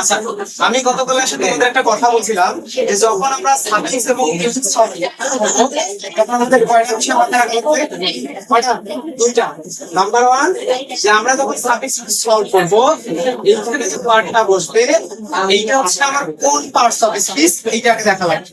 আচ্ছা আমি গত সাথে তোমাদের একটা কথা বলছিলাম যে যখন আমরা এবং প্রিফিক্স তখন আমাদের কয়টা বিষয় মাথায় রাখতে কয়টা? দুইটা। নাম্বার ওয়ান যে আমরা যখন সার্ভিস সলভ করব এইখানে যে পার্টটা বসবে এইটা হচ্ছে আমার কোন পার্টস অফ স্পিচ এইটাকে দেখা লাগবে।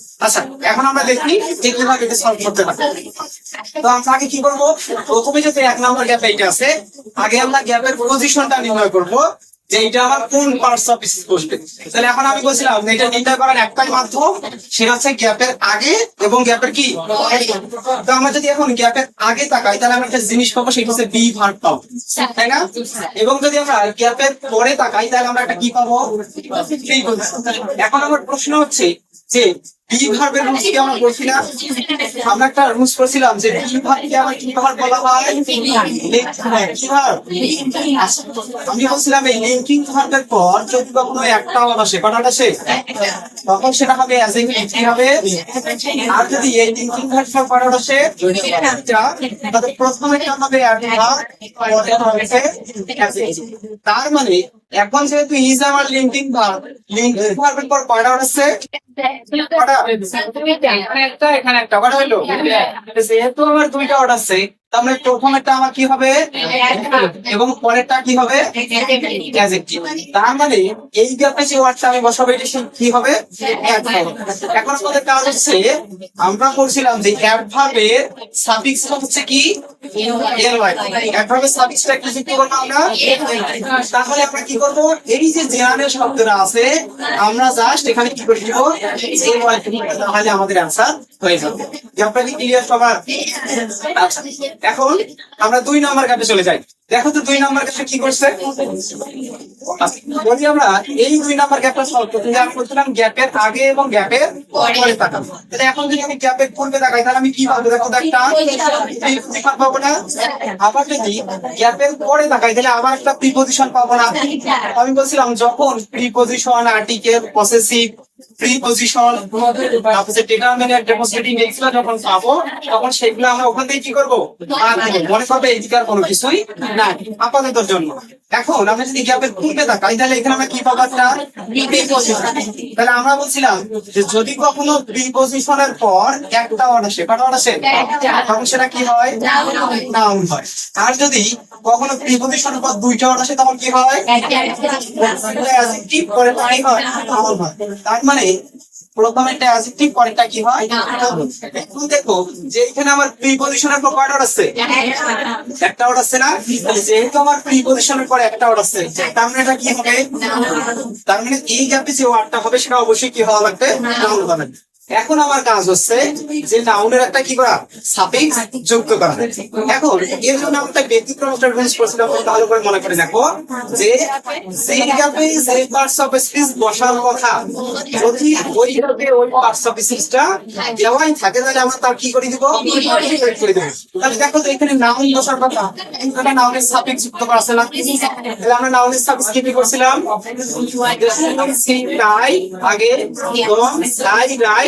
আচ্ছা এখন আমরা দেখি যে কীভাবে এটা সলভ করতে পারি। তো আমরা আগে কি করব? প্রথমে যে এক নম্বর গ্যাপ এইটা আছে, আগে আমরা গ্যাপের পজিশনটা নির্ণয় করব যে এটা আমার কোন পার্টস অফ স্পিচ বসবে। তাহলে এখন আমি বলছিলাম এটা নির্ণয় করার একটাই মাধ্যম, সেটা হচ্ছে গ্যাপের আগে এবং গ্যাপের কি? তো আমরা যদি এখন গ্যাপের আগে তাকাই, তাহলে আমরা একটা জিনিস পাবো, সেটা হচ্ছে বি ভার্ব পাবো তাই না? এবং যদি আমরা গ্যাপের পরে তাকাই, তাহলে আমরা একটা কি পাবো? এখন আমার প্রশ্ন হচ্ছে যে বি রুলস কি আমরা না আমরা একটা রুলস করছিলাম যে কি বলা হয়? আমি বলছিলাম, এই লিঙ্কিং পর যদি কখনো একটা আসে তখন সেটা হবে অ্যাজ কি হবে? আর যদি এই লিঙ্কিং আসে? তাহলে প্রথমে হবে তার মানে এখন যেহেতু ইজ আমার লিঙ্কিং ভার্ব লিঙ্কিং ভার্বের পর কয়টা এখানে একটা এখানে একটা অর্ডার হইল যেহেতু আমার দুইটা অর্ডার আছে মানে প্রথমেরটা আমার কি হবে? এবং পরেরটা কি হবে। তার মানে এই গ্যাপে যে ওয়ার্ডটা আমি বসাবো এটা কি হবে? এখন আমাদের কাজ হচ্ছে আমরা বলছিলাম যে অ্যাডভার্বের সাফিক্স হচ্ছে কি? অ্যাডভার্বের সাফিক্সটা কি যুক্ত করব আমরা? তাহলে আমরা কি করব? এই যে জেনারেল শব্দটা আছে আমরা জাস্ট এখানে কি করে দিব? তাহলে আমাদের অ্যান্সার হয়ে যাবে। গ্যাপটা কি ক্লিয়ার সবার আচ্ছা। এখন আমরা দুই নম্বর কাটে চলে যাই। দেখো তো দুই নাম্বার কাছে কি করছে? যদি আমরা এই দুই নাম্বার গ্যাপটা সলভ করতে আমি বলছিলাম গ্যাপের আগে এবং গ্যাপের পরে। তাকাবো। তাহলে এখন যদি আমি গ্যাপের পূর্বে তাকাই তাহলে আমি কি পাবো দেখো একটা প্রিপোজিশন পাবো না। আবার যদি গ্যাপের পরে তাকাই তাহলে আবার একটা প্রিপোজিশন পাবো না। আমি বলছিলাম যখন প্রিপোজিশন আর্টিকেল পসেসিভ প্রিপোজিশন তারপরে ডিটারমিনেন্ট ডেমোস্ট্রেটিং এগুলো যখন পাবো তখন সেগুলো আমরা ওখান থেকে কি করব। মনে করবে এদিকার কোনো কিছুই নাই আপাতত জন্য এখন আমরা যদি গ্যাপের পূর্বে তাকাই তাহলে এখানে আমরা কি পাবো একটা তাহলে আমরা বলছিলাম যে যদি কখনো প্রিপোজিশনের পর একটা ওয়ার্ড আসে কটা ওয়ার্ড আসে? তখন সেটা কি হয়? নাউন হয়। আর যদি কখনো প্রিপোজিশনের পর দুইটা ওয়ার্ড আসে তখন কি হয়? অ্যাডজেক্টিভ পরেরটা কি noun হয়। তার মানে প্রথম একটা অ্যাডজেক্টিভ পরেরটা কি হয়? এখন দেখো যে এখানে আমার প্রিপোজিশনের পর কয়টা আছে? একটা অর্ডার আছে না? যেহেতু আমার প্রিপোজিশনের পর একটা অর্ডার আছে তার মানে এটা কি হবে? তার মানে এই গ্যাপে যে ওয়ার্ডটা হবে সেটা অবশ্যই কি হওয়া লাগবে? নাউন হবে। এখন আমার কাজ হচ্ছে যে নাউনের একটা কি করা? সাফিক্স যুক্ত করা। এখন এর জন্য আমরা একটা ব্যতিক্রম রুলস করছিলাম ভালো করে মনে করে দেখো যে যে গ্যাপে যে পার্টস অফ স্পিচ বসার কথা, যদি ওই গ্যাপে ওই পার্টস অফ স্পিচটা দেওয়াই থাকে, তাহলে আমরা তার কি করে দিব? করে দেবো। তাহলে দেখো তো এখানে নাউন বসার কথা, এখানে নাউনের সাফিক্স যুক্ত করা আছে না? তাহলে আমরা নাউনের সাফিক্স কি করছিলাম। আগে রাই রাই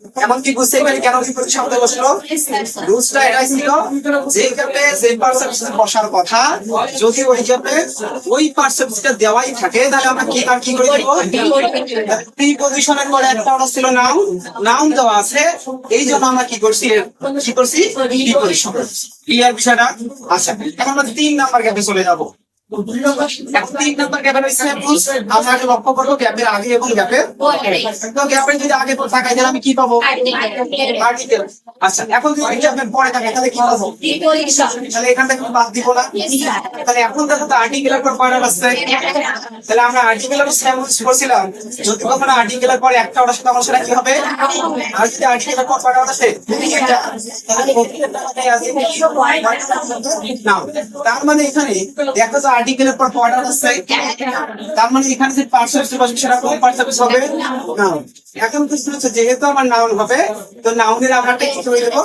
এমন কি বুঝতে পারি কেন বিপরীত শব্দ বসল রুলসটা এটাই ছিল যে গ্যাপে যে পার্সেন্টেজ বসার কথা, যদি ওই গ্যাপে ওই পার্সেন্টেজটা দেওয়াই থাকে, তাহলে আমরা কি আর কি করে দেব? প্রিপোজিশনের পরে একটা অর্ডার ছিল নাউন নাউন দেওয়া আছে, এই জন্য আমরা কি করছি কি করছি? প্রিপোজিশন ক্লিয়ার বিষয়টা? আচ্ছা এখন আমরা তিন নাম্বার গ্যাপে চলে যাব। তিন আমরা যদি আগে কি পাবো আর্টিকেল পরে পর করছিলাম যদি কখনো আর্টিকেলের পরে একটা ওটার সাথে আমার সেটা কি হবে আর যদি আর্টিকেলের পর কয়টা আছে তার মানে এখানে দেখো তো আর্টিকেলের পর কয়টা আসছে তার মানে এখানে যে পার্সেন্টেজ বসবে সেটা কোন পার্সেন্টেজ হবে না এখন প্রশ্ন হচ্ছে, যেহেতু আমার নাউন হবে, তো নাউনের আমরা কি করে দেবো?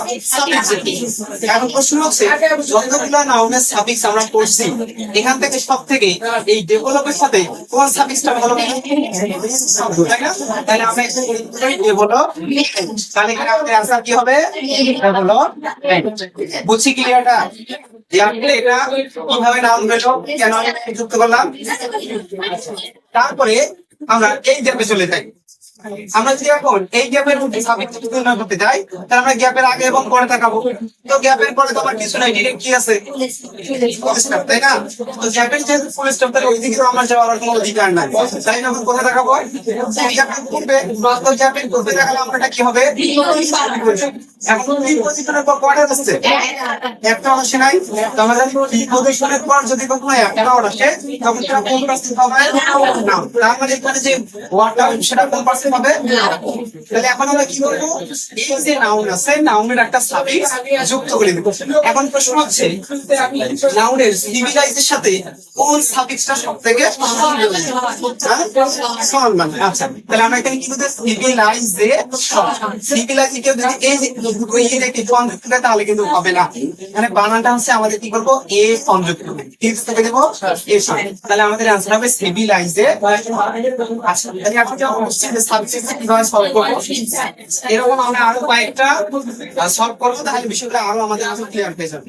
এখন প্রশ্ন হচ্ছে, যতগুলো নাউনের সাফিক্স আমরা পড়ছি, এখান থেকে সব থেকে এই ডেভেলপের সাথে কোন সাফিক্সটা ভালো তাই না? তাহলে আমরা ডেভেলপ তাহলে এখানে আমাদের অ্যান্সার কি হবে? ডেভেলপ বুঝছি ক্লিয়ারটা এটা কীভাবে নাউন হলো কেন যুক্ত করলাম? তারপরে আমরা এই ধাপে চলে যাই। আমরা যদি এখন এই গ্যাপের মধ্যে সাবিত তুলনা করতে যাই, তাহলে আমরা গ্যাপের আগে এবং পরে তাকাবো। তো গ্যাপের পরে তো আমার কিছু নাই ডিরেক্ট কি আছে? তাই না? তো গ্যাপের যেহেতু ফুল স্টপ তাহলে ওই দিকে আমার যাওয়ার কোনো অধিকার নাই। তাই না কোথায় তাকাবো? গ্যাপের পূর্বে তো গ্যাপের পূর্বে তাকালে আমরা কি হবে? এখন পজিশনের পর কয়টা আসছে? একটা আসে নাই। তো আমরা জানি পজিশনের পর যদি কখনো একটা আসে, তখন সেটা কোন পার্সেন্ট হবে না। তার মানে এখানে যে ওয়ার্ডটা সেটা কোন পার্সেন্ট হবে? তাহলে এখন আমরা কি করব এই যে নাউন আছে নাউনের একটা সাফিক্স যুক্ত করে দেবো। এখন প্রশ্ন হচ্ছে নাউনের সিভিলাইজের সাথে কোন সাফিক্সটা সব থেকে সম্মান আচ্ছা তাহলে আমরা এখানে কি বলতে সিভিলাইজ যে সিভিলাইজ কেউ যদি এই ওই যে একটি সংযুক্ত দেয় তাহলে কিন্তু হবে না। মানে বানানটা হচ্ছে আমাদের কি করব এ সংযুক্ত টিপস থেকে দেবো? এ। তাহলে আমাদের আনসার হবে সিভিলাইজে আচ্ছা তাহলে আপনি যে এরকম আমরা আরও কয়েকটা সলভ করব তাহলে বিষয়টা আরও আমাদের ক্লিয়ার হয়ে যাবে।